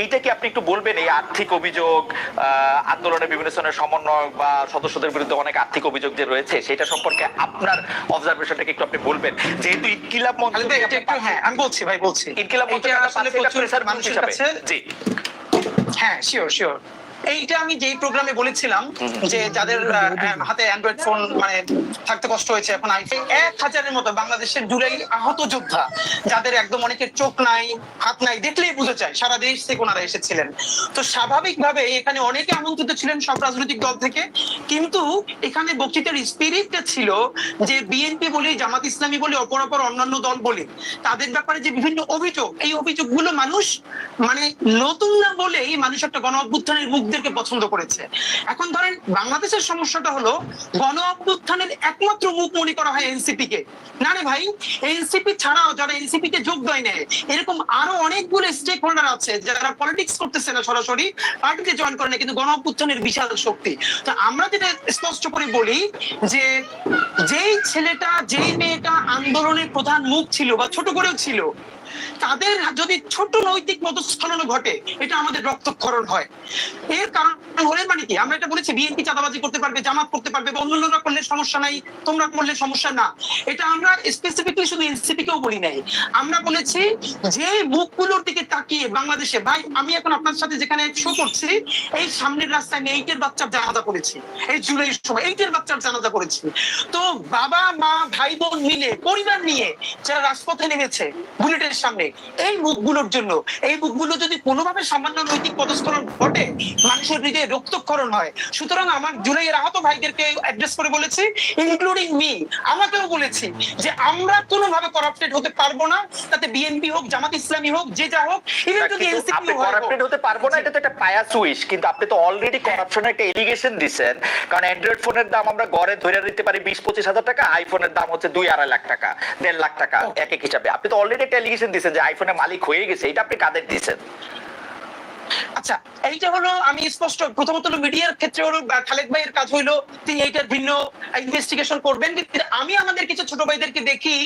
এইটা কি আপনি একটু বলবেন? এই আর্থিক অভিযোগ আন্দোলনের বিভিন্ন ধরনের সমন্বয়ক বা সদস্যদের বিরুদ্ধে অনেক আর্থিক অভিযোগ যে রয়েছে সেটা সম্পর্কে আপনার অবজারভেশনটাকে একটু আপনি বলবেন। যেহেতু ইনকিলাব মঞ্চ একটু হ্যাঁ আমি বলছি ভাই বলছি। ইনকিলাব মঞ্চ আসলে প্রচুর মানুষের কাছে জি। হ্যাঁ শিওর শিওর এইটা আমি যেই প্রোগ্রামে বলেছিলাম যে যাদের হাতে অ্যান্ড্রয়েড ফোন মানে থাকতে কষ্ট হয়েছে এখন আইফোন এক হাজারের মতো বাংলাদেশের জুড়েই আহত যোদ্ধা যাদের একদম অনেকের চোখ নাই হাত নাই দেখলেই বুঝে যায় সারা দেশ থেকে ওনারা এসেছিলেন। তো স্বাভাবিকভাবে এখানে অনেকে আমন্ত্রিত ছিলেন সব রাজনৈতিক দল থেকে কিন্তু এখানে বক্তৃতার স্পিরিটটা ছিল যে বিএনপি বলি জামাত ইসলামী বলি অপর অপর অন্যান্য দল বলি তাদের ব্যাপারে যে বিভিন্ন অভিযোগ এই অভিযোগগুলো মানুষ মানে নতুন না বলেই মানুষ একটা গণ অভ্যুত্থানের মুখদেরকে পছন্দ করেছে। এখন ধরেন বাংলাদেশের সমস্যাটা হলো গণ অভ্যুত্থানের একমাত্র মুখ মনে করা হয় এনসিপি কে না রে ভাই, এনসিপি ছাড়াও যারা এনসিপি কে যোগ দেয় নেয় এরকম আরও অনেকগুলো স্টেক হোল্ডার আছে যারা পলিটিক্স করতেছে না সরাসরি, পার্টিতে জয়েন করে না কিন্তু গণ অভ্যুত্থানের বিশাল শক্তি। তো আমরা যেটা স্পষ্ট করে বলি যে যেই ছেলেটা, যেই মেয়েটা আন্দোলনের প্রধান মুখ ছিল বা ছোট করেও ছিল তাদের যদি ছোট নৈতিক মতস্খলন ঘটে, এটা আমাদের রক্তক্ষরণ হয়। এর কারণ হলে মানে কি? আমরা এটা বলেছি, বিএনপি চাঁদাবাজি করতে পারবে, জামাত করতে পারবে, বা অন্যান্যরা করলে সমস্যা নাই, তোমরা করলে সমস্যা না। এটা আমরা স্পেসিফিকলি শুধু এনসিপি কেও বলি নাই। আমরা বলেছি যে মুখগুলোর দিকে তাকিয়ে বাংলাদেশে, ভাই, আমি এখন আপনার সাথে যেখানে শো করছি, এই সামনের রাস্তায় আমি এইটের বাচ্চার জানাজা করেছি এই জুলাই সময় এইটের বাচ্চার জানাজা করেছি তো বাবা, মা ভাই বোন মিলে, পরিবার নিয়ে যারা রাজপথে নেমেছে, বুলেটের সামনে এই মুখগুলোর জন্য। এই মুখগুলো যদি কোনোভাবে সামান্য নৈতিক পদস্খলন ঘটে মানুষের হৃদয়ে রক্তক্ষরণ হয়। সুতরাং আমার জুলাইয়ের আহত ভাইদেরকে অ্যাড্রেস করে বলেছি ইনক্লুডিং মি আমাকেও বলেছি যে আমরা কোনোভাবে করাপ্টেড হতে পারব না। তাতে বিএনপি হোক জামাত ইসলামী হোক যে যা হোক ইভেন যদি এনসিপি করাপ্টেড হতে পারব না এটা তো একটা পায়াস উইশ কিন্তু আপনি তো অলরেডি করাপশনের একটা এলিগেশন দিচ্ছেন কারণ অ্যান্ড্রয়েড ফোনের দাম আমরা গড়ে ধরে দিতে পারি বিশ পঁচিশ হাজার টাকা আইফোনের দাম হচ্ছে দুই আড়াই লাখ টাকা দেড় লাখ টাকা এক এক হিসাবে। আপনি তো অলরেডি একটা এলিগেশন দিচ্ছেন যে আইফোনের মালিক হয়ে গেছে এটা আপনি কাদের দিচ্ছেন আচ্ছা এইটা হলো আমি স্পষ্ট প্রথমত হলো মিডিয়ার ক্ষেত্রে হলো খালেদ ভাইয়ের কাজ হইল তিনি এইটার ভিন্ন ইনভেস্টিগেশন করবেন। কিন্তু আমি আমাদের কিছু ছোট ভাইদেরকে দেখি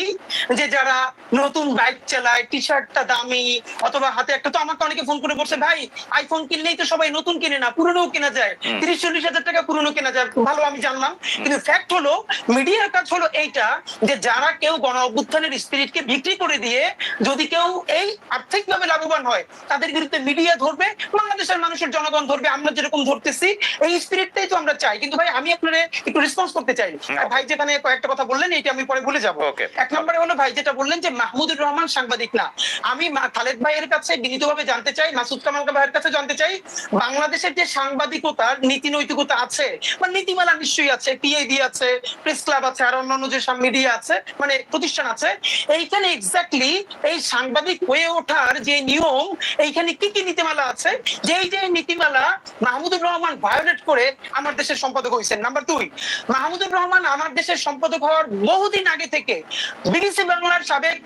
যে যারা নতুন বাইক চালায় টি শার্টটা দামি অথবা হাতে একটা তো আমাকে অনেকে ফোন করে বলছে ভাই আইফোন কিনলেই তো সবাই নতুন কিনে না পুরনো কেনা যায়। তিরিশ চল্লিশ হাজার টাকা পুরনো কেনা যায়। ভালো আমি জানলাম। কিন্তু ফ্যাক্ট হলো মিডিয়ার কাজ হলো এইটা যে যারা কেউ গণ অভ্যুত্থানের স্পিরিটকে বিক্রি করে দিয়ে যদি কেউ এই আর্থিকভাবে লাভবান হয় তাদের বিরুদ্ধে মিডিয়া ধরবে বাংলাদেশের মানুষের জনগণ ধরবে আমরা যেরকম ধরতেছি এই স্পিরিটটাই তো আমরা চাই। কিন্তু ভাই আমি আপনার একটু রেসপন্স করতে চাই। ভাই যেখানে কয়েকটা কথা বললেন এইটা আমি পরে ভুলে যাব। এক নম্বরে হলো ভাই যেটা বললেন যে মাহমুদুর রহমান সাংবাদিক না। আমি খালেদ ভাইয়ের কাছে বিনীতভাবে জানতে চাই মাসুদ কামাল ভাইয়ের কাছে জানতে চাই বাংলাদেশের যে সাংবাদিকতার নীতি নৈতিকতা আছে বা নীতিমালা নিশ্চয়ই আছে পিআইডি আছে প্রেস ক্লাব আছে আর অন্যান্য যে মিডিয়া আছে মানে প্রতিষ্ঠান আছে এইখানে এক্স্যাক্টলি এই সাংবাদিক হয়ে ওঠার যে নিয়ম এইখানে কি কি নীতিমালা আছে যেই যে নীতিমালা মাহমুদুর রহমান ভায়োলেট করে আমার দেশের সম্পাদক হয়েছেন। নাম্বার দুই মাহমুদুর রহমান আমার দেশের সম্পাদক হওয়ার বহুদিন আগে থেকে বিবিসি বাংলার সাবেক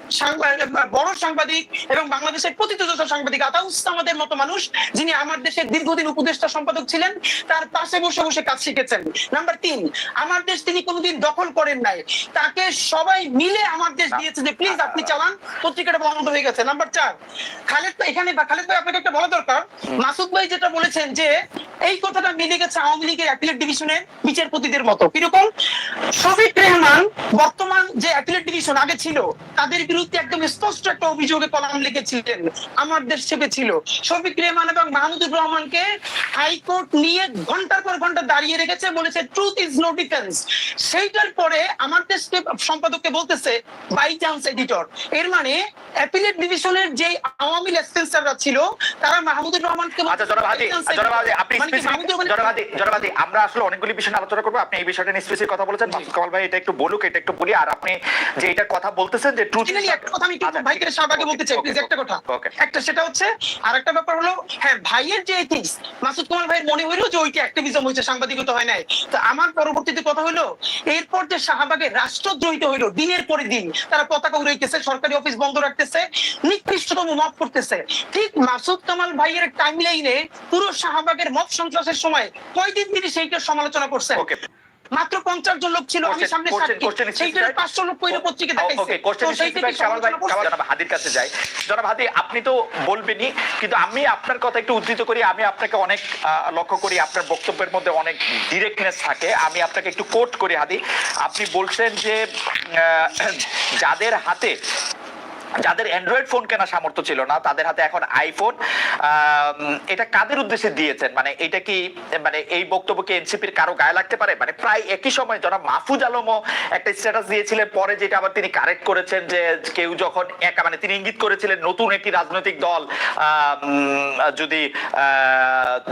বড় সাংবাদিক এবং বাংলাদেশের প্রতিযোগিতা সাংবাদিক আতাউস আমাদের মতো মানুষ যিনি আমার দেশের দীর্ঘদিন উপদেষ্টা সম্পাদক ছিলেন তার পাশে বসে বসে কাজ শিখেছেন। নাম্বার তিন আমার দেশ তিনি কোনোদিন দখল করেন নাই। তাকে সবাই মিলে আমার দেশ দিয়েছে যে প্লিজ আপনি চালান। পত্রিকাটা বন্ধ হয়ে গেছে। নাম্বার চার খালেদ এখানে খালেদ ভাই আপনাকে একটা বলা দরকার। মাসুদ ভাই যেটা বলেছেন যে, এই কথাটা মিলে গেছে আওয়ামী লীগের অ্যাপিলেট ডিভিশনের বিচারপতিদের মতো। কীরকম? শফিক রেহমান বর্তমান যে অ্যাপিলেট ডিভিশন আগে ছিল, তাদের বিরুদ্ধে একদম স্পষ্ট একটা অভিযোগে কলাম লিখেছিলেন, আমার দেশ থেকে ছিল। শফিক রেহমান এবং মাহমুদুর রহমানকে হাইকোর্ট নিয়ে ঘণ্টার পর ঘণ্টা দাঁড়িয়ে রেখেছে, বলেছে ট্রুথ ইজ নো ডিফেন্স সেইটার পরে আমার দেশকে সম্পাদককে বলতেছে বাই চান্স এডিটর এর মানে অ্যাপিলেট ডিভিশনের যে আওয়ামী লেসপেন্সাররা ছিল, তারা মাহমুদুর আচ্ছা মানে আমরা আসলে অনেকগুলি বিষয় আলোচনা করব। আপনি এই বিষয়টা নিয়ে স্পেসিফিক কথা বলেছেন। মাসুদ কামাল ভাই এটা একটু বলুক এটা একটু বলি। আর আপনি যে এটা কথা বলতেছেন যে ট্রুথ একটা কথা আমি ভাইকে শাহবাগে বলতে চাই প্লিজ একটা কথা। একটা সেটা হচ্ছে আর একটা ব্যাপার হলো হ্যাঁ ভাইয়ের যে এথিক্স মাসুদ কুমার ভাইয়ের মনে হইল যে ওইটা অ্যাক্টিভিজম হয়েছে সাংবাদিকতা হয় নাই। তো আমার পরবর্তীতে কথা হলো এরপর যে শাহবাগে রাষ্ট্রদ্রোহিত হইল দিনের পরে দিন তারা পতাকা উড়াইতেছে সরকারি অফিস বন্ধ রাখতেছে নিকৃষ্টতম মত করতেছে। ঠিক মাসুদ কামাল ভাইয়ের টাইমলাইনে পুরো শাহবাগের মত সন্ত্রাসের সময় কয়দিন তিনি সেইটার সমালোচনা করছেন? মাত্র পঞ্চাশ জন লোক ছিল আমি সামনে সেইটার পাঁচশো লোক পত্রিকা হাদির কাছে যাই। জনাব হাদি আপনি তো বলবেনই কিন্তু আমি আপনার কথা একটু উদ্ধৃত করি আমি আপনাকে অনেক লক্ষ্য করি আপনার বক্তব্যের মধ্যে অনেক ডিরেক্টনেস থাকে। আমি আপনাকে একটু কোট করি হাদি। আপনি বলছেন যে আহ, যাদের হাতে যাদের অ্যান্ড্রয়েড ফোন কেনা সামর্থ্য ছিল না, তাদের হাতে এখন আইফোন এটা কাদের উদ্দেশ্যে দিয়েছেন? মানে এটা কি মানে এই বক্তব্যকে এনসিপির কারও গায়ে লাগতে পারে? মানে প্রায় একই সময় জনাব মাহফুজ আলমও একটা স্ট্যাটাস দিয়েছিলেন, পরে যেটা আবার তিনি কারেক্ট করেছেন যে কেউ যখন একা মানে তিনি ইঙ্গিত করেছিলেন নতুন একটি রাজনৈতিক দল যদি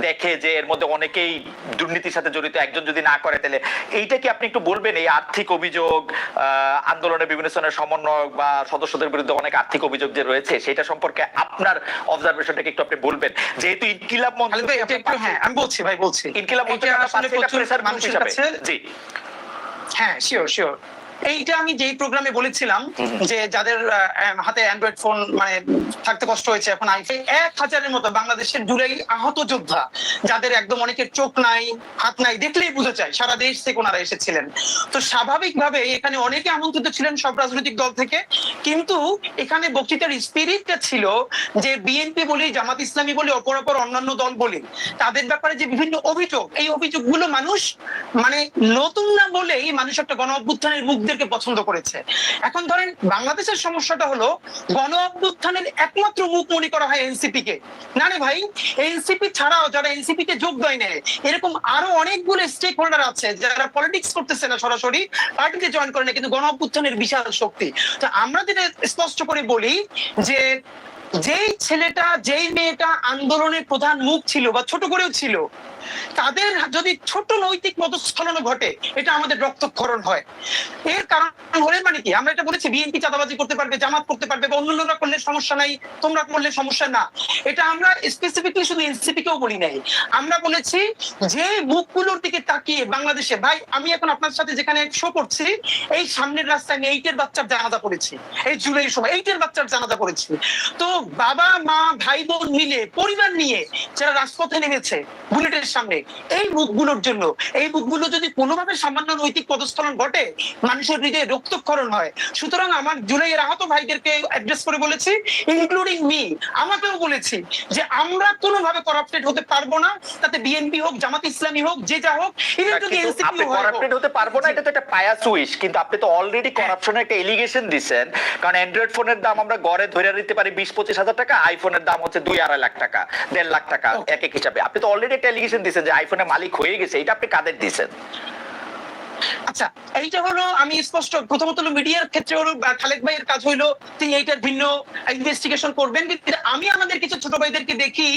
দেখে যে এর মধ্যে অনেকেই দুর্নীতির সাথে জড়িত, একজন যদি না করে, তাহলে এইটা কি আপনি একটু বলবেন? এই আর্থিক অভিযোগ আন্দোলনের বিভিন্ন সমন্বয়ক বা সদস্যদের বিরুদ্ধে অনেক আর্থিক অভিযোগ যে রয়েছে সেটা সম্পর্কে আপনার অবজারভেশনটাকে একটু আপনি বলবেন। যেহেতু ইনকিলাব মঞ্চ ভাই, হ্যাঁ আমি বলছি ভাই বলছি। ইনকিলাব মঞ্চ মানুষের কাছে জি। হ্যাঁ শিওর শিওর এইটা আমি যেই প্রোগ্রামে বলেছিলাম যে যাদের হাতে অ্যান্ড্রয়েড ফোন মানে থাকতে কষ্ট হয়েছে এখন আইফোন এক হাজারের মতো বাংলাদেশের জুড়েই আহত যোদ্ধা যাদের একদম অনেকের চোখ নাই হাত নাই দেখলেই বুঝে যায় সারা দেশ থেকে ওনারা এসেছিলেন। তো স্বাভাবিকভাবে এখানে অনেকে আমন্ত্রিত ছিলেন সব রাজনৈতিক দল থেকে কিন্তু এখানে বক্তৃতার স্পিরিটটা ছিল যে বিএনপি বলি জামাত ইসলামী বলি অপর অপর অন্যান্য দল বলি তাদের ব্যাপারে যে বিভিন্ন অভিযোগ এই অভিযোগগুলো মানুষ মানে নতুন না বলেই মানুষ একটা গণ অভ্যুত্থানের মুখদেরকে পছন্দ করেছে। এখন ধরেন বাংলাদেশের সমস্যাটা হলো গণ অভ্যুত্থানের একমাত্র মুখ মনে করা হয় এনসিপি কে। না রে ভাই এনসিপি ছাড়াও যারা এনসিপি কে যোগ দেয় নেয় এরকম আরও অনেকগুলো স্টেক হোল্ডার আছে যারা পলিটিক্স করতেছে না সরাসরি, পার্টিতে জয়েন করে না কিন্তু গণ অভ্যুত্থানের বিশাল শক্তি। তো আমরা যেটা স্পষ্ট করে বলি যে যেই ছেলেটা, যেই মেয়েটা আন্দোলনের প্রধান মুখ ছিল বা ছোট করেও ছিল তাদের যদি ছোট নৈতিক পদস্খলন ঘটে, এটা আমাদের রক্তক্ষরণ হয়। এর কারণ হলে মানে কি? আমরা এটা বলেছি, বিএনপি চাঁদাবাজি করতে পারবে, জামাত করতে পারবে, বা অন্যান্যরা করলে সমস্যা নাই, তোমরা করলে সমস্যা না। এটা আমরা স্পেসিফিকলি শুধু এনসিপি কেও বলি নাই। আমরা বলেছি যে মুখগুলোর দিকে তাকিয়ে বাংলাদেশে, ভাই, আমি এখন আপনার সাথে যেখানে শো করছি, এই সামনের রাস্তায় আমি এইটের বাচ্চার জানাজা পড়েছি। এই জুলাই সময় এইটের বাচ্চার জানাজা পড়েছি। তো বাবা, মা ভাই বোন মিলে, পরিবার নিয়ে যারা রাজপথে নেমেছে বুলেটের সামনে এই মুখগুলোর জন্য। এই মুখগুলো যদি কোনোভাবে সামান্য নৈতিক পদস্থলন ঘটে মানুষের হৃদয়ে রক্তক্ষরণ হয়। সুতরাং আমার জুলাইয়ের আহত ভাইদেরকে অ্যাড্রেস করে বলেছি ইনক্লুডিং মি আমাকেও বলেছি যে আমরা কোনোভাবে করাপ্টেড হতে পারব না। তাতে বিএনপি হোক জামাত ইসলামী হোক যে যা হোক ইভেন যদি এনসিপি আপনি করাপ্টেড হতে পারব না এটা তো একটা পায়াস উইশ কিন্তু আপনি তো অলরেডি করাপশনের একটা এলিগেশন দিছেন। কারণ অ্যান্ড্রয়েড ফোনের দাম আমরা গড়ে ধরে নিতে পারি বিশ পঁচিশ হাজার টাকা আইফোনের দাম হচ্ছে দুই আড়াই লাখ টাকা দেড় লাখ টাকা এক এক হিসাবে। আপনি তো অলরেডি একটা এলিগেশন দিছেন যে আইফোনের মালিক হয়ে গেছে এটা আপনি কাদের দিছেন আচ্ছা এইটা হলো আমি স্পষ্ট প্রথমত হলো মিডিয়ার ক্ষেত্রে হলো খালেদ ভাইয়ের কাজ হইল তিনি এইটার ভিন্ন ইনভেস্টিগেশন করবেন। কিন্তু আমি আমাদের কিছু ছোট ভাইদেরকে দেখি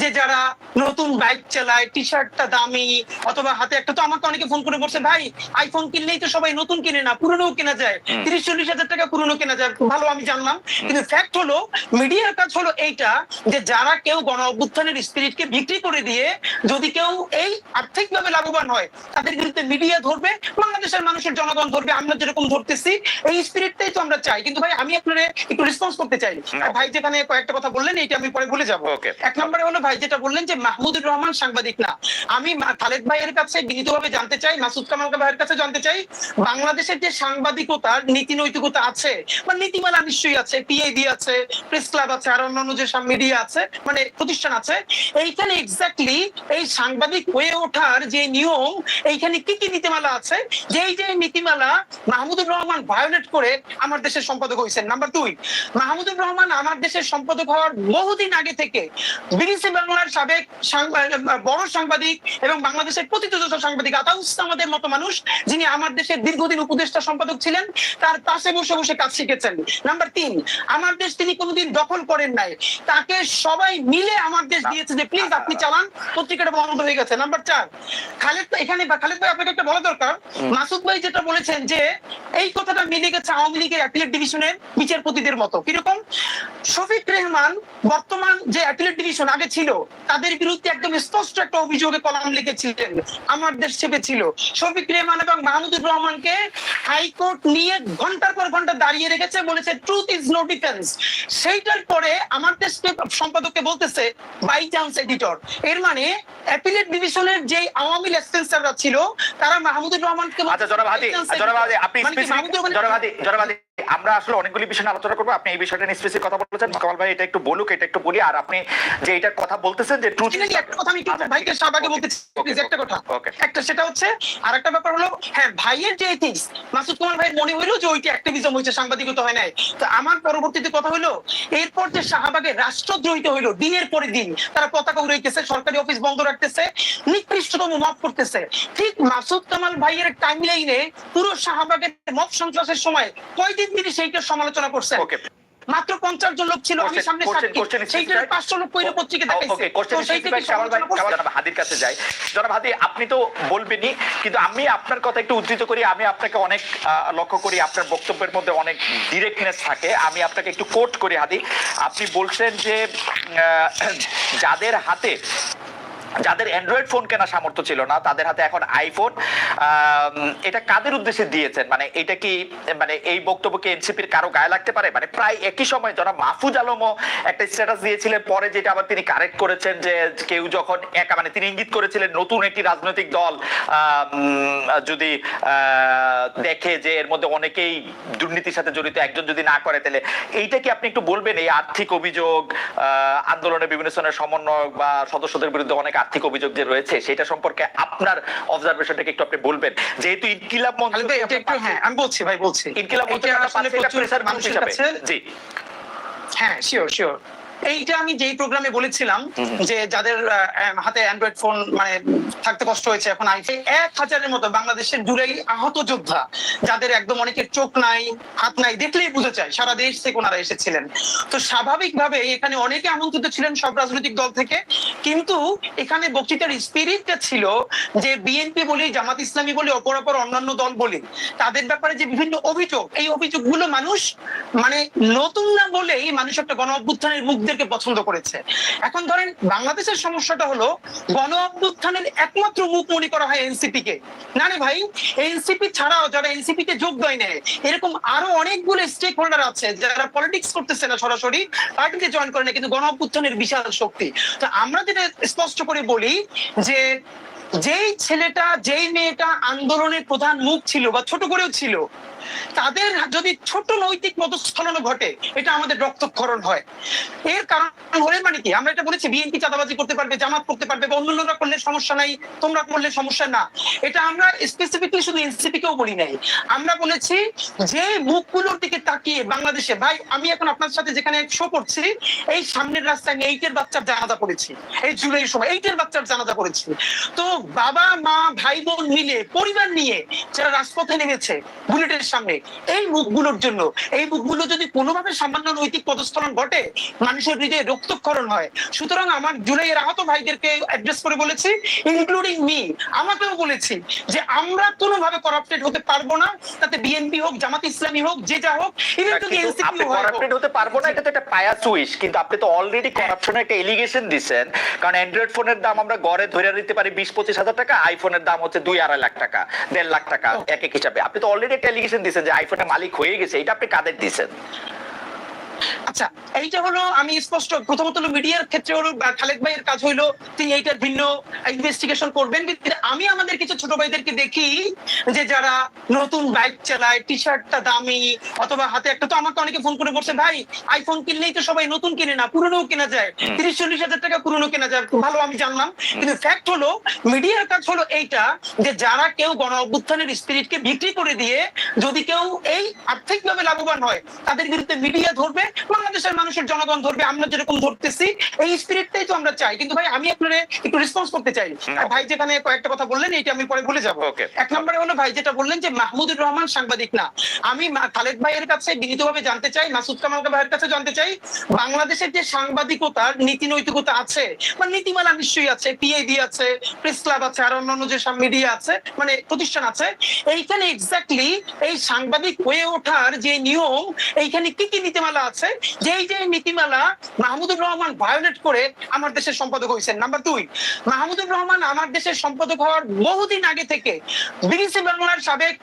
যে যারা নতুন বাইক চালায় টি শার্টটা দামি অথবা হাতে একটা তো আমাকে অনেকে ফোন করে বলছে ভাই আইফোন কিনলেই তো সবাই নতুন কিনে না পুরনো কেনা যায়। তিরিশ চল্লিশ হাজার টাকা পুরনো কেনা যায় ভালো আমি জানলাম। কিন্তু ফ্যাক্ট হলো মিডিয়ার কাজ হলো এইটা যে যারা কেউ গণ অভ্যুত্থানের স্পিরিটকে বিক্রি করে দিয়ে যদি কেউ এই আর্থিকভাবে লাভবান হয় তাদের বিরুদ্ধে মিডিয়া ধরবে বাংলাদেশের মানুষের জনগণ ধরবে আমরা যেরকম ধরতেছি এই স্পিরিটটাই তো আমরা চাই। কিন্তু ভাই আমি আপনার একটু রেসপন্স করতে চাই। ভাই যেখানে কয়েকটা কথা বললেন এইটা আমি পরে বলে যাব। এক নম্বরে হলো ভাই যেটা বললেন যে মাহমুদুর রহমান সাংবাদিক না। আমি খালেদ ভাইয়ের কাছে বিনীতভাবে জানতে চাই মাসুদ কামাল ভাইয়ের কাছে জানতে চাই বাংলাদেশের যে সাংবাদিকতার নীতি নৈতিকতা আছে বা নীতিমালা নিশ্চয়ই আছে পিআইবি আছে প্রেস ক্লাব আছে আর অন্যান্য যে মিডিয়া আছে মানে প্রতিষ্ঠান আছে এইখানে এক্স্যাক্টলি এই সাংবাদিক হয়ে ওঠার যে নিয়ম এইখানে কি কি নীতিমালা আছে যে এই যে নীতিমালা মাহমুদুর রহমান ভায়োলেট করে আমার দেশের সম্পাদক হয়েছেন। নাম্বার দুই মাহমুদুর রহমান আমার দেশের সম্পাদক হওয়ার বহুদিন আগে থেকে বিবিসি বাংলার সাবেক বড় সাংবাদিক এবং বাংলাদেশের প্রতিযোগিতা সাংবাদিক আতাউস আমাদের মতো মানুষ, যিনি আমার দেশের দীর্ঘদিন উপদেষ্টা সম্পাদক ছিলেন, তার পাশে বসে বসে কাজ শিখেছেন। নাম্বার তিন, আমার দেশ তিনি কোনোদিন দখল করেন নাই। তাকে সবাই মিলে আমার দেশ দিয়েছে যে প্লিজ আপনি চালান। পত্রিকাটা বন্ধ হয়ে গেছে। নাম্বার চার, খালেদ এখানে খালেদ ভাই, আপনাকে একটা বলা দরকার। মাসুদ ভাই যেটা বলেছেন যে, এই কথাটা মিলে গেছে আওয়ামী লীগের অ্যাপিলেট ডিভিশনের বিচারপতিদের মতো। কীরকম? শফিক রেহমান বর্তমান যে অ্যাপিলেট ডিভিশন আগে ছিল, তাদের বিরুদ্ধে একদম স্পষ্ট একটা অভিযোগে কলাম লিখেছিলেন, আমার দেশ চেপেছিল শফিক রেহমান এবং মাহমুদুর রহমানকে হাইকোর্ট নিয়ে ঘণ্টার পর ঘণ্টা দাঁড়িয়ে রেখেছে, বলেছে ট্রুথ ইজ নো ডিফেন্স সেইটার পরে আমার দেশ সম্পাদককে বলতেছে বাই চান্স এডিটর এর মানে অ্যাপিলেট ডিভিশনের যে আওয়ামী লেসপেন্সাররা ছিল, তারা মাহমুদুর রহমানকে আচ্ছা জনাব হাদি জনাব হাদি আপনি মানে জনাব হাদি জনাব হাদি আমরা আসলে অনেকগুলি বিষয় আলোচনা করব। আপনি এই বিষয়টা নিয়ে স্পেসিফিক কথা বলেছেন। কামাল ভাই এটা একটু বলুক এটা একটু বলি। আর আপনি যে এটার কথা বলতেছেন যে ট্রুথ একটা কথা আমি একটু ভাইকে শাহবাগে বলতে চাই, একটা কথা। একটা সেটা হচ্ছে আর একটা ব্যাপার হলো হ্যাঁ ভাইয়ের যে এথিক্স মাসুদ কুমার মনে হইল যে ওইটা অ্যাক্টিভিজম হয়েছে সাংবাদিকতা হয় নাই। তো আমার পরবর্তীতে কথা হলো এরপর যে শাহবাগে রাষ্ট্রদ্রোহিত হইল দিনের পরে দিন তারা পতাকা উড়াইতেছে সরকারি অফিস বন্ধ রাখতেছে নিকৃষ্টতম মাফ করতেছে। ঠিক মাসুদ কামাল ভাইয়ের টাইম লাইনে পুরো শাহবাগের মত সন্ত্রাসের সময় কয়দিন তিনি সেইটার সমালোচনা করছেন? মাত্র পঞ্চাশ জন লোক ছিল আমি সামনে পাঁচশো লোক পয়লা পত্রিকা সেইটা জনাব হাদির কাছে যাই। জনাব হাদি আপনি তো বলবেনই কিন্তু আমি আপনার কথা একটু উদ্ধৃত করি আমি আপনাকে অনেক লক্ষ্য করি আপনার বক্তব্যের মধ্যে অনেক ডিরেক্টনেস থাকে। আমি আপনাকে একটু কোট করি হাদি। আপনি বলছেন যে আহ, যাদের হাতে যাদের অ্যান্ড্রয়েড ফোন কেনা সামর্থ্য ছিল না, তাদের হাতে এখন আইফোন এটা কাদের উদ্দেশ্যে দিয়েছেন? মানে এটা কি মানে এই বক্তব্যকে এনসিপির কারও গায়ে লাগতে পারে? মানে প্রায় একই সময় জনাব মাহফুজ আলমও একটা স্ট্যাটাস দিয়েছিলেন, পরে যেটা আবার তিনি কারেক্ট করেছেন যে কেউ যখন একা মানে তিনি ইঙ্গিত করেছিলেন নতুন একটি রাজনৈতিক দল যদি দেখে যে এর মধ্যে অনেকেই দুর্নীতির সাথে জড়িত, একজন যদি না করে, তাহলে এইটা কি আপনি একটু বলবেন? এই আর্থিক অভিযোগ আন্দোলনের বিভিন্ন শ্রেণির সমন্বয়ক বা সদস্যদের বিরুদ্ধে অনেক আর্থিক অভিযোগ যে রয়েছে সেটা সম্পর্কে আপনার অবজারভেশনটাকে একটু আপনি বলবেন। যেহেতু ইনকিলাব মঞ্চ একটু হ্যাঁ আমি বলছি ভাই বলছি। ইনকিলাব মঞ্চ আসলে প্রচুর মানুষের কাছে জি। হ্যাঁ শিওর শিওর এইটা আমি যেই প্রোগ্রামে বলেছিলাম যে যাদের হাতে অ্যান্ড্রয়েড ফোন মানে থাকতে কষ্ট হয়েছে এখন আইফোন এক হাজারের মতো বাংলাদেশের জুড়েই আহত যোদ্ধা যাদের একদম অনেকের চোখ নাই হাত নাই দেখলেই বুঝে যায় সারা দেশ থেকে ওনারা এসেছিলেন। তো স্বাভাবিকভাবে এখানে অনেকে আমন্ত্রিত ছিলেন সব রাজনৈতিক দল থেকে কিন্তু এখানে বক্তৃতার স্পিরিটটা ছিল যে বিএনপি বলি জামাত ইসলামী বলি অপর অপর অন্যান্য দল বলি তাদের ব্যাপারে যে বিভিন্ন অভিযোগ এই অভিযোগগুলো মানুষ মানে নতুন না বলেই মানুষ একটা গণ অভ্যুত্থানের মুখদেরকে পছন্দ করেছে। এখন ধরেন বাংলাদেশের সমস্যাটা হলো, গণ অভ্যুত্থানের একমাত্র মুখ মনে করা হয় এনসিপি কে। না রে ভাই এনসিপি ছাড়াও যারা এনসিপি তে যোগ দেয় না এরকম আরও অনেকগুলো স্টেক হোল্ডার আছে যারা পলিটিক্স করতেছে না সরাসরি পার্টিতে জয়েন করে না কিন্তু গণ অভ্যুত্থানের বিশাল শক্তি। তো আমরা যেটা স্পষ্ট করে বলি যে, যেই ছেলেটা, যেই মেয়েটা আন্দোলনের প্রধান মুখ ছিল বা ছোট করেও ছিল তাদের যদি ছোট নৈতিক পদস্খলন ঘটে, এটা আমাদের রক্তক্ষরণ হয়। এর কারণ হলে মানে কি? আমরা এটা বলেছি, বিএনপি চাঁদাবাজি করতে পারবে, জামাত করতে পারবে, বা অন্যান্যরা করলে সমস্যা নাই, তোমরা করলে সমস্যা না। এটা আমরা স্পেসিফিকলি শুধু এনসিপি কেও বলি নাই। আমরা বলেছি যে মুখগুলোর দিকে তাকিয়ে বাংলাদেশে, ভাই, আমি এখন আপনার সাথে যেখানে শো করছি, এই সামনের রাস্তায় আমি এইটের বাচ্চার জানাজা করেছি এই জুলাই সময় এইটের বাচ্চার জানাজা করেছি তো বাবা, মা ভাই বোন মিলে, পরিবার নিয়ে যারা রাজপথে নেমেছে, বুলেটের সামনে এই মুখগুলোর জন্য। এই মুখগুলো যদি কোনোভাবে সামান্য নৈতিক পদস্খলন ঘটে মানুষের হৃদয়ে রক্তক্ষরণ হয়। সুতরাং আমার জুলাইয়ের আহত ভাইদেরকে অ্যাড্রেস করে বলেছি ইনক্লুডিং মি আমাকেও বলেছি যে আমরা কোনোভাবে করাপ্টেড হতে পারব না। তাতে বিএনপি হোক জামাত ইসলামী হোক যে যা হোক ইভেন যদি এনসিপি করাপ্টেড হতে পারব না এটা তো একটা পায়া সুইচ কিন্তু আপনি তো অলরেডি করাপশনের একটা এলিগেশন দিছেন। কারণ অ্যান্ড্রয়েড ফোনের দাম আমরা গড়ে ধরে নিতে পারি বিশ পঁচিশ হাজার টাকা আইফোনের দাম হচ্ছে দুই আড়াই লাখ টাকা দেড় লাখ টাকা এক এক হিসাবে। আপনি তো অলরেডি একটা এলিগেশন দিছেন যে আইফোনের মালিক হয়ে গেছে এটা আপনি কাদের দিছেন? আচ্ছা এইটা হলো আমি স্পষ্ট প্রথমত হলো মিডিয়ার ক্ষেত্রে হলো খালেদ ভাইয়ের কাজ হইল তিনি এইটার ভিন্ন ইনভেস্টিগেশন করবেন। আমি আমাদের কিছু ছোট ভাইদেরকে দেখি যে যারা নতুন বাইক চালায় টি শার্টটা দামি অথবা হাতে একটা তো আমাকে অনেকে ফোন করে বলছে ভাই আইফোন কিনলেই তো সবাই নতুন কিনে না পুরনো কেনা যায়। তিরিশ চল্লিশ হাজার টাকা পুরনো কেনা যায়। ভালো আমি জানলাম। কিন্তু ফ্যাক্ট হলো মিডিয়ার কাজ হলো এইটা যে যারা কেউ গণ অভ্যুত্থানের স্পিরিটকে বিক্রি করে দিয়ে যদি কেউ এই আর্থিকভাবে লাভবান হয় তাদের বিরুদ্ধে মিডিয়া ধরবে বাংলাদেশের মানুষের জনগণ ধরবে আমরা যেরকম ধরতেছি এই স্পিরিটটাই তো আমরা চাই। কিন্তু ভাই আমি আপনার একটু রেসপন্স করতে চাই। ভাই যেখানে কয়েকটা কথা বললেন এটা আমি পরে বলে যাব। এক নম্বরে হলো ভাই যেটা বললেন যে মাহমুদুর রহমান সাংবাদিক না। আমি খালেদ ভাইয়ের কাছে বিনীতভাবে জানতে চাই মাসুদ কামাল ভাইয়ের কাছে জানতে চাই বাংলাদেশের যে সাংবাদিকতার নীতি নৈতিকতা আছে বা নীতিমালা নিশ্চয়ই আছে পিআইডি আছে প্রেস ক্লাব আছে আর অন্যান্য যে সব মিডিয়া আছে মানে প্রতিষ্ঠান আছে এইখানে এক্স্যাক্টলি এই সাংবাদিক হয়ে ওঠার যে নিয়ম এইখানে কি কি নীতিমালা আছে যে এই যে নীতিমালা মাহমুদুর রহমান ভায়োলেট করে আমার দেশের সম্পাদক হয়েছেন। নাম্বার দুই মাহমুদুর রহমান আমার দেশের সম্পাদক হওয়ার বহুদিন আগে থেকে বিবিসি বাংলার সাবেক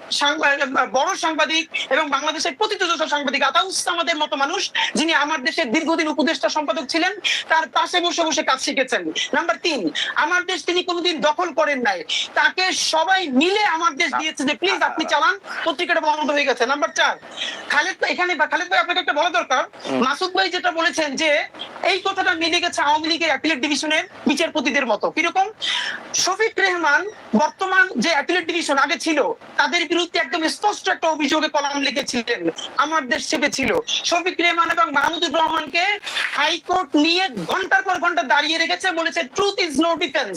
বড় সাংবাদিক এবং বাংলাদেশের প্রতিযোগিত সাংবাদিক আতাউস আমাদের মতো মানুষ, যিনি আমার দেশের দীর্ঘদিন উপদেষ্টা সম্পাদক ছিলেন, তার পাশে বসে বসে কাজ শিখেছেন। নাম্বার তিন, আমার দেশ তিনি কোনোদিন দখল করেন নাই। তাকে সবাই মিলে আমার দেশ দিয়েছে যে প্লিজ আপনি চালান। পত্রিকাটা বন্ধ হয়ে গেছে। নাম্বার চার, খালেদ এখানে খালেদ ভাই, আপনাকে একটা বলা দরকার। মাসুদ ভাই যেটা বলেছেন যে এই কথাটা মিলে গেছে আওয়ামী লীগের অ্যাপিলেট ডিভিশনের বিচারপতিদের মতো। কীরকম? শফিক রেহমান বর্তমান যে অ্যাপিলেট ডিভিশন আগে ছিল তাদের বিরুদ্ধে একদম স্পষ্ট একটা অভিযোগে কলাম লিখেছিলেন আমার দেশ চেপেছিল শফিক রেহমান এবং মাহমুদুর রহমানকে হাইকোর্ট নিয়ে ঘণ্টার পর ঘণ্টা দাঁড়িয়ে রেখেছে বলেছে ট্রুথ ইজ নো ডিফেন্স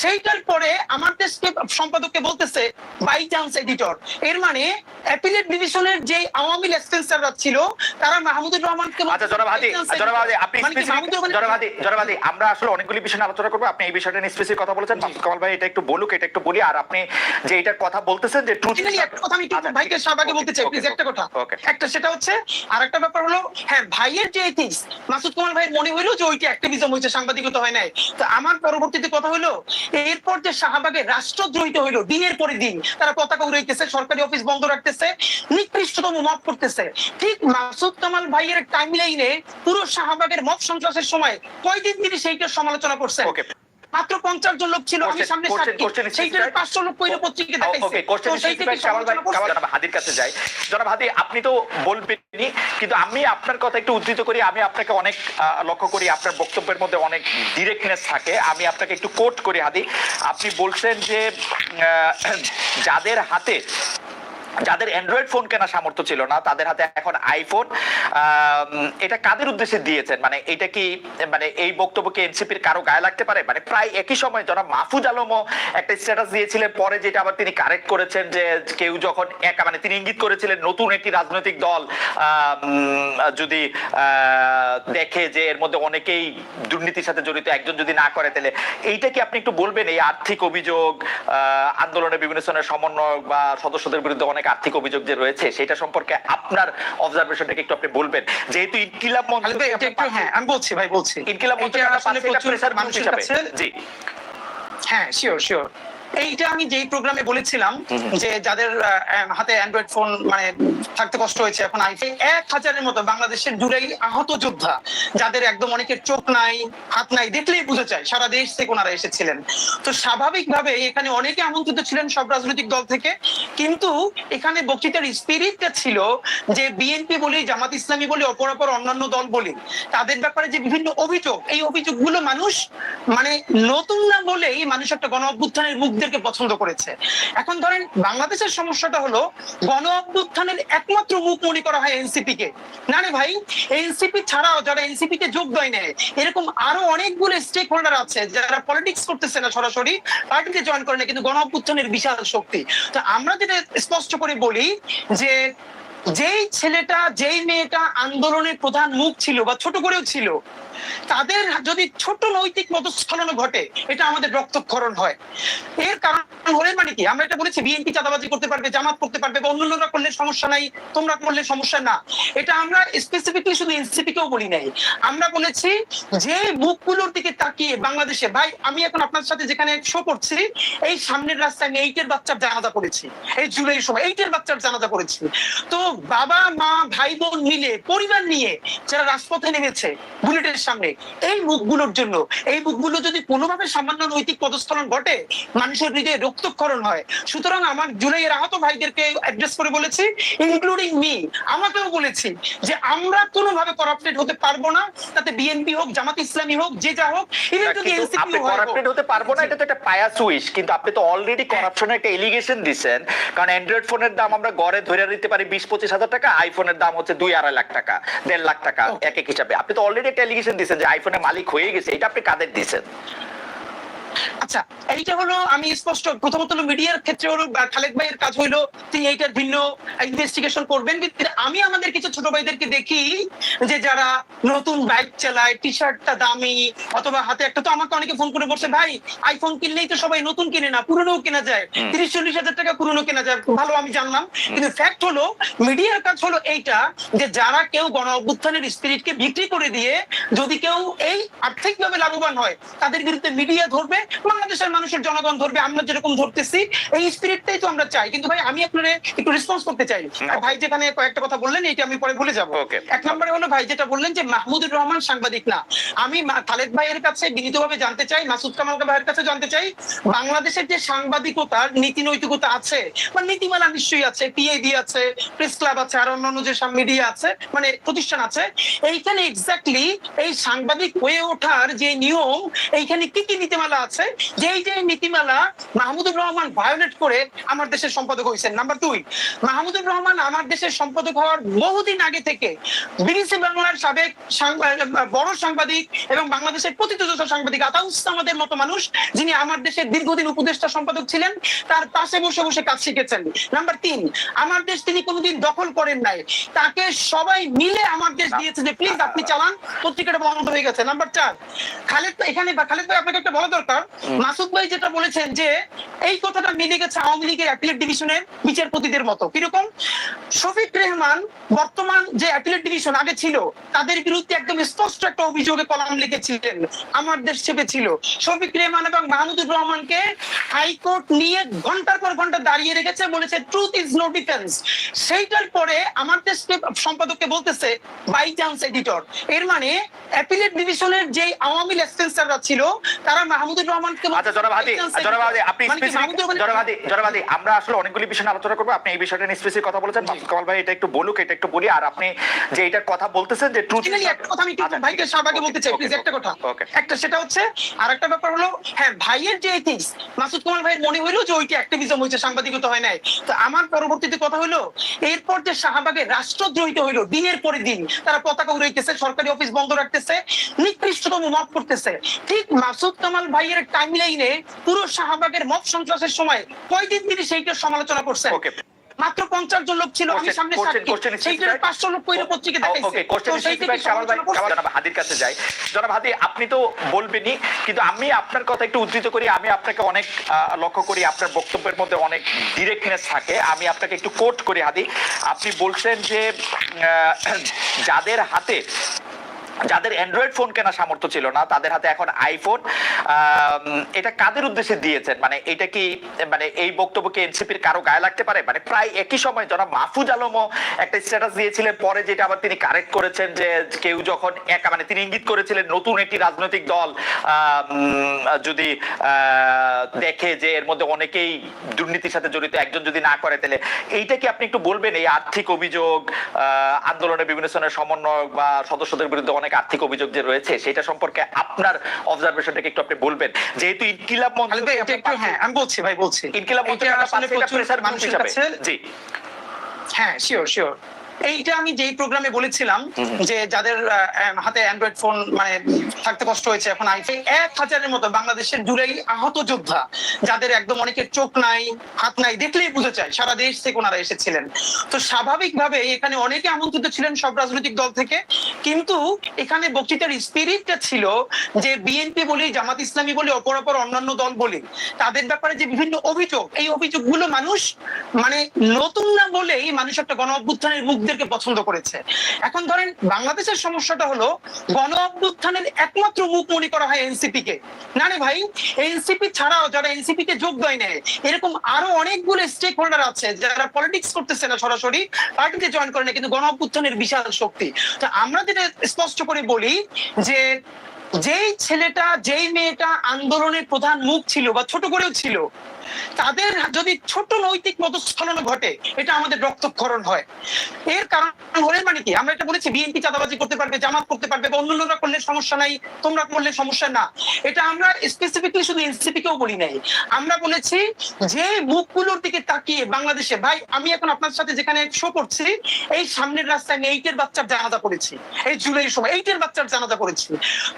সেইটার পরে আমার দেশকে সম্পাদককে বলতেছে বাই চান্স এডিটর এর মানে অ্যাপিলেট ডিভিশনের যে আওয়ামী লেসপেন্সাররা ছিল তারা মাহমুদুর বলতেছে, আচ্ছা জনাব হাদি জনাব হাদি আপনি মানে কি specific- মাহমুদুর রহমানের- জনাব হাদি জনাব হাদি আমরা আসলে অনেকগুলি বিষয় আলোচনা করব। আপনি এই বিষয়টা নিয়ে স্পেসিফিক কথা বলেছেন। কামাল ভাই এটা একটু বলুক এটা একটু বলি আর আপনি যে এটার কথা বলতেছেন যে ট্রুথ একটা কথা আমি একটু ভাইকে শাহবাগে বলতে চাই প্লিজ একটা কথা। একটা সেটা হচ্ছে আর একটা ব্যাপার হলো হ্যাঁ ভাইয়ের যে এথিক্স মাসুদ কুমার ভাইয়ের মনে হইল যে ওইটা অ্যাক্টিভিজম হয়েছে সাংবাদিকতা হয় নাই। তো আমার পরবর্তীতে কথা হলো এরপর যে শাহবাগে রাষ্ট্রদ্রোহিত হইল দিনের পরে দিন তারা পতাকা উড়াইতেছে সরকারি অফিস বন্ধ রাখতেছে নিকৃষ্টতম মত করতেছে। ঠিক মাসুদ কামাল ভাইয়ের টাইম লাইনে পুরো শাহবাগের মত সন্ত্রাসের সময় কয়দিন তিনি সেইটার সমালোচনা করছেন? মাত্র পঞ্চাশ জন লোক ছিল আমি সামনে সেইটার পাঁচশো লোক কইরা পত্রিকা হাদির কাছে যাই। জনাব হাদি আপনি তো বলবেনই কিন্তু আমি আপনার কথা একটু উদ্ধৃত করি আমি আপনাকে অনেক লক্ষ্য করি আপনার বক্তব্যের মধ্যে অনেক ডিরেক্টনেস থাকে। আমি আপনাকে একটু কোট করি হাদি। আপনি বলছেন যে যাদের হাতে যাদের অ্যান্ড্রয়েড ফোন কেনার সামর্থ্য ছিল না, তাদের হাতে এখন আইফোন এটা কাদের উদ্দেশ্যে দিয়েছেন? মানে এটা কি মানে এই বক্তব্যকে এনসিপির কারও গায়ে লাগতে পারে? মানে প্রায় একই সময় জনাব মাহফুজ আলমও একটা স্ট্যাটাস দিয়েছিলেন, পরে যেটা আবার তিনি কারেক্ট করেছেন যে কেউ যখন একা মানে তিনি ইঙ্গিত করেছিলেন নতুন একটি রাজনৈতিক দল যদি দেখে যে এর মধ্যে অনেকেই দুর্নীতির সাথে জড়িত, একজন যদি না করে, তাহলে এইটা কি আপনি একটু বলবেন? এই আর্থিক অভিযোগ আন্দোলনের বিভিন্ন ধরনের সমন্বয়ক বা সদস্যদের বিরুদ্ধে অনেক আর্থিক অভিযোগ যে রয়েছে সেটা সম্পর্কে আপনার অবজারভেশনটাকে একটু আপনি বলবেন। যেহেতু ইনকিলাব মঞ্চ একটু হ্যাঁ আমি বলছি ভাই বলছি। ইনকিলাব মঞ্চ মানুষের কাছে জি। হ্যাঁ শিওর শিওর এইটা আমি যেই প্রোগ্রামে বলেছিলাম যে যাদের হাতে অ্যান্ড্রয়েড ফোন মানে থাকতে কষ্ট হয়েছে এখন আইফোন এক হাজারের মতো বাংলাদেশের জুড়েই আহত যোদ্ধা যাদের একদম অনেকের চোখ নাই হাত নাই দেখলেই বুঝে যায় সারা দেশ থেকে ওনারা এসেছিলেন। তো স্বাভাবিকভাবে এখানে অনেকে আমন্ত্রিত ছিলেন সব রাজনৈতিক দল থেকে কিন্তু এখানে বক্তৃতার স্পিরিটটা ছিল যে বিএনপি বলি জামাত ইসলামী বলি অপর অপর অন্যান্য দল বলি তাদের ব্যাপারে যে বিভিন্ন অভিযোগ এই অভিযোগগুলো মানুষ মানে নতুন না বলেই মানুষ একটা গণ অভ্যুত্থানের মুখদেরকে পছন্দ করেছে। এখন ধরেন বাংলাদেশের সমস্যাটা হলো, গণ অভ্যুত্থানের একমাত্র মুখ মনে করা হয় এনসিপি কে। না রে ভাই এনসিপি ছাড়াও যারা এনসিপি কে যোগ দেয় নেয় এরকম আরও অনেকগুলো স্টেক হোল্ডার আছে যারা পলিটিক্স করতেছে না সরাসরি পার্টিতে জয়েন করে না কিন্তু গণ অভ্যুত্থানের বিশাল শক্তি। তো আমরা যেটা স্পষ্ট করে বলি যে, যেই ছেলেটা, যেই মেয়েটা আন্দোলনের প্রধান মুখ ছিল বা ছোট করেও ছিল তাদের যদি ছোট নৈতিক মতস্খলন ঘটে, এটা আমাদের রক্তক্ষরণ হয়। এর কারণ হলে মানে কি? আমরা এটা বলেছি, বিএনপি চাঁদাবাজি করতে পারবে, জামাত করতে পারবে, বা অন্যান্যরা করলে সমস্যা নাই, তোমরা করলে সমস্যা না। এটা আমরা স্পেসিফিকলি শুধু এনসিপি কেও বলি নাই। আমরা বলেছি যে মুখগুলোর দিকে তাকিয়ে বাংলাদেশে, ভাই, আমি এখন আপনার সাথে যেখানে শো করছি, এই সামনের রাস্তায় আমি এইটের বাচ্চার জানাজা করেছি এই জুলাই সময় এইটের বাচ্চার জানাজা করেছি তো বাবা, মা ভাই বোন মিলে, পরিবার নিয়ে যারা রাজপথে নেমেছে, বুলেটের সামনে। এই মুখগুলোর জন্য এই মুখগুলো যদি কোনোভাবে সামান্য নৈতিক পদস্খলন ঘটে মানুষের হৃদয়ে রক্তক্ষরণ হয়। সুতরাং আমার জুলাইয়ের আহত ভাইদেরকে অ্যাড্রেস করে বলেছি ইনক্লুডিং মি আমাকেও বলেছি যে আমরা কোনোভাবে করাপ্টেড হতে পারব না। তাতে বিএনপি হোক জামাত ইসলামী হোক যে যা হোক ইভেন যদি এনসিপি করাপ্টেড হতে পারব না এটা তো একটা পায়াস উইশ কিন্তু আপনি তো অলরেডি করাপশনের একটা এলিগেশন দিছেন। কারণ অ্যান্ড্রয়েড ফোনের দাম আমরা গড়ে ধরে দিতে পারি বিশ পঁচিশ হাজার টাকা আইফোনের দাম হচ্ছে দুই আড়াই লাখ টাকা দেড় লাখ টাকা এক এক হিসাবে। আপনি তো অলরেডি একটা এলিগেশন দিছেন যে আইফোনের মালিক হয়ে গেছে এটা আপনি কাদের দিচ্ছেন আচ্ছা এইটা হলো আমি স্পষ্ট প্রথমত হলো মিডিয়ার ক্ষেত্রে হলো খালেদ ভাইয়ের কাজ হলো তিনি এইটার ভিন্ন ইনভেস্টিগেশন করবেন। কিন্তু আমি আমাদের কিছু ছোট ভাইদেরকে দেখি যে যারা নতুন বাইক চালায় টি শার্টটা দামি অথবা হাতে একটা তো আমাকে অনেকে ফোন করে বলছে ভাই আইফোন কিনলেই তো সবাই নতুন কিনে না পুরনো কেনা যায়। তিরিশ চল্লিশ হাজার টাকা পুরনো কেনা যায়। ভালো আমি জানলাম। কিন্তু ফ্যাক্ট হলো মিডিয়ার কাজ হলো এইটা যে যারা কেউ গণ অভ্যুত্থানের স্পিরিটকে বিক্রি করে দিয়ে যদি কেউ এই আর্থিকভাবে লাভবান হয় তাদের বিরুদ্ধে মিডিয়া ধরবে বাংলাদেশের মানুষের জনগণ ধরবে আমরা যেরকম ধরতেছি এই স্পিরিটটাই তো আমরা চাই। কিন্তু ভাই আমি আপনার একটু রেসপন্স করতে চাই। ভাই যেখানে কয়েকটা কথা বললেন এটা আমি পরে ভুলে যাব। এক নম্বরে হলো ভাই যেটা বললেন যে মাহমুদুর রহমান সাংবাদিক না। আমি খালেদ ভাইয়ের কাছে বিনীতভাবে জানতে চাই মাসুদ কামাল ভাইয়ের কাছে জানতে চাই বাংলাদেশের যে সাংবাদিকতার নীতি নৈতিকতা আছে বা নীতিমালা নিশ্চয়ই আছে পিআইডি আছে প্রেস ক্লাব আছে আর অন্যান্য যে মিডিয়া আছে মানে প্রতিষ্ঠান আছে এইখানে এক্স্যাক্টলি এই সাংবাদিক হয়ে ওঠার যে নিয়ম এইখানে কি কি নীতিমালা আছে যেই যে নীতিমালা মাহমুদুর রহমান ভায়োলেট করে আমার দেশের সম্পাদক হয়েছেন। নাম্বার দুই মাহমুদুর রহমান আমার দেশের সম্পাদক হওয়ার বহুদিন আগে থেকে বিবিসি বাংলার সাবেক বড় সাংবাদিক এবং বাংলাদেশের প্রতিযোগিত সাংবাদিক মতো মানুষ যিনি আমার দেশের দীর্ঘদিন উপদেষ্টা সম্পাদক ছিলেন তার পাশে বসে বসে কাজ শিখেছেন। নাম্বার তিন আমার দেশ তিনি কোনোদিন দখল করেন নাই। তাকে সবাই মিলে আমার দেশ দিয়েছে যে প্লিজ আপনি চালান। পত্রিকাটা বন্ধ হয়ে গেছে। নাম্বার চার খালেদ এখানে খালেদ ভাই আপনাকে একটা বলা দরকার। মাসুদ ভাই যেটা বলেছেন যে, এই কথাটা মিলে গেছে আওয়ামী লীগের অ্যাপিলেট ডিভিশনের বিচারপতিদের মতো। কীরকম? শফিক রেহমান বর্তমান যে অ্যাপিলেট ডিভিশন আগে ছিল, তাদের বিরুদ্ধে একদম স্পষ্ট একটা অভিযোগে কলাম লিখেছিলেন, আমার দেশ চেপেছিল শফিক রেহমান এবং মাহমুদুর রহমানকে হাইকোর্ট নিয়ে ঘণ্টার পর ঘণ্টা দাঁড়িয়ে রেখেছে, বলেছে ট্রুথ ইজ নো ডিফেন্স সেইটার পরে আমার দেশ সম্পাদককে বলতেছে বাই চান্স এডিটর এর মানে অ্যাপিলেট ডিভিশনের যে আওয়ামী লেসপেন্সাররা ছিল, তারা মাহমুদুর রহমানকে আচ্ছা জনাব হাদি by chance জনাব হাদি আপনি মানে কি specific- মাহমুদুর রহমানের- জনাব হাদি জনাব হাদি আমরা আসলে অনেকগুলি বিষয় আলোচনা করব আপনি এই বিষয়টা নিয়ে স্পেসিফিক কথা বলেছেন মাসুদ কামাল ভাই এটা একটু বলুক এটা একটু বলি আর আপনি যে এটার কথা বলতেছেন যে ট্রুথ একটা কথা আমি একটু ভাইকে শাহবাগে বলতে চাই প্লিজ একটা কথা। একটা সেটা হচ্ছে আর একটা ব্যাপার হলো হ্যাঁ ভাইয়ের যে এথিক্স মাসুদ কুমার ভাইয়ের মনে হইল যে ওইটা অ্যাক্টিভিজম হয়েছে সাংবাদিকতা হয় নাই। তো আমার পরবর্তীতে কথা হলো এরপর যে শাহবাগে রাষ্ট্রদ্রোহিত হইল দিনের পরে দিন তারা পতাকা উড়াইতেছে সরকারি অফিস বন্ধ রাখতেছে নিকৃষ্টতম মত করতেছে। ঠিক মাসুদ কামাল ভাইয়ের টাইম লাইনে পুরো শাহবাগের মত সন্ত্রাসের সময় কয়দিন তিনি সেইটার সমালোচনা করছেন? মাত্র পঞ্চাশ জন লোক ছিল আমি সামনে সেইটার পাঁচশো লোক কইরা পত্রিকা হাদির কাছে যাই। জনাব হাদি আপনি তো বলবেনই কিন্তু আমি আপনার কথা একটু উদ্ধৃত করি আমি আপনাকে অনেক লক্ষ্য করি আপনার বক্তব্যের মধ্যে অনেক ডিরেক্টনেস থাকে। আমি আপনাকে একটু কোট করি হাদি। আপনি বলছেন যে আহ, যাদের হাতে যাদের অ্যান্ড্রয়েড ফোন কেনা সামর্থ্য ছিল না, তাদের হাতে এখন আইফোন এটা কাদের উদ্দেশ্যে দিয়েছেন? মানে এটা কি মানে এই বক্তব্য কি এনসিপির কারও গায়ে লাগতে পারে? মানে প্রায় একই সময় জনাব মাহফুজ আলমও একটা স্ট্যাটাস দিয়েছিলেন, পরে যেটা আবার তিনি কারেক্ট করেছেন যে কেউ যখন একা মানে তিনি ইঙ্গিত করেছিলেন নতুন একটি রাজনৈতিক দল যদি দেখে যে এর মধ্যে অনেকেই দুর্নীতির সাথে জড়িত, একজন যদি না করে, তাহলে এইটা কি আপনি একটু বলবেন? এই আর্থিক অভিযোগ আন্দোলনের বিভিন্ন ধরনের সমন্বয়ক বা সদস্যদের বিরুদ্ধে অনেক আর্থিক অভিযোগ যে রয়েছে সেটা সম্পর্কে আপনার অবজারভেশনটাকে একটু আপনি বলবেন। যেহেতু ইনকিলাব মঞ্চ একটু হ্যাঁ আমি বলছি ভাই বলছি। ইনকিলাব মঞ্চ আসলে প্রচুর মানুষের কাছে- জি। হ্যাঁ শিওর শিওর এইটা আমি যেই প্রোগ্রামে বলেছিলাম যে যাদের হাতে অ্যান্ড্রয়েড ফোন মানে থাকতে কষ্ট হয়েছে এখন আইফোন এক হাজারের মতো বাংলাদেশের জুড়েই আহত যোদ্ধা যাদের একদম অনেকের চোখ নাই হাত নাই দেখলেই বুঝে যায় সারা দেশ থেকে ওনারা এসেছিলেন। তো স্বাভাবিকভাবে এখানে অনেকে আমন্ত্রিত ছিলেন সব রাজনৈতিক দল থেকে কিন্তু এখানে বক্তৃতার স্পিরিটটা ছিল যে বিএনপি বলি জামাত ইসলামী বলি অপর অপর অন্যান্য দল বলি তাদের ব্যাপারে যে বিভিন্ন অভিযোগ এই অভিযোগগুলো মানুষ মানে নতুন না বলেই মানুষ একটা গণ অভ্যুত্থানের মুখদেরকে পছন্দ করেছে। এখন ধরেন বাংলাদেশের সমস্যাটা হলো গণ অভ্যুত্থানের একমাত্র মুখ মনে করা হয় এনসিপি কে। না ভাই এনসিপি ছাড়াও যারা এনসিপি কে যোগ দেয় না এরকম আরও অনেকগুলো স্টেক হোল্ডার আছে যারা পলিটিক্স করতেছে না সরাসরি, পার্টিতে জয়েন করে না কিন্তু গণ অভ্যুত্থানের বিশাল শক্তি। তো আমরা যেটা স্পষ্ট করে বলি যে যেই ছেলেটা, যেই মেয়েটা আন্দোলনের প্রধান মুখ ছিল বা ছোট করেও ছিল তাদের যদি ছোট নৈতিক পদস্খলন ঘটে, এটা আমাদের রক্তক্ষরণ হয়। এর কারণ হলে মানে কি? আমরা এটা বলেছি বিএনপি চাঁদাবাজি করতে পারবে, জামাত করতে পারবে, বা অন্যান্যরা করলে সমস্যা নাই, তোমরা করলে সমস্যা না। এটা আমরা স্পেসিফিকলি শুধু এনসিপি কেও বলি নাই। আমরা বলেছি যে মুখগুলোর দিকে তাকিয়ে বাংলাদেশে, ভাই, আমি এখন আপনার সাথে যেখানে শো করছি, এই সামনের রাস্তায় আমি এইটের বাচ্চার জানাজা করেছি এই জুলাই সময় এইটের বাচ্চার জানাজা করেছি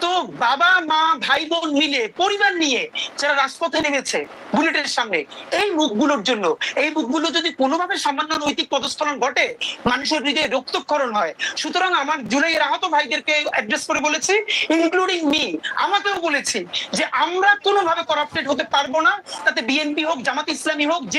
তো বাবা, মা ভাই বোন মিলে, পরিবার নিয়ে যারা রাজপথে নেমেছে, বুলেটের সামনে এই মুখগুলোর জন্য, এই মুখগুলো যদি কোনোভাবে সামান্য নৈতিক পদস্খলন ঘটে, মানুষের হৃদয়ে রক্তক্ষরণ হয়। সুতরাং আমার জুলাইয়ের আহত ভাইদেরকে অ্যাড্রেস করে বলেছি ইনক্লুডিং মি আমাকেও বলেছি যে আমরা কোনোভাবে করাপ্টেড হতে পারব না। তাতে বিএনপি হোক, জামাত ইসলামী হোক, যে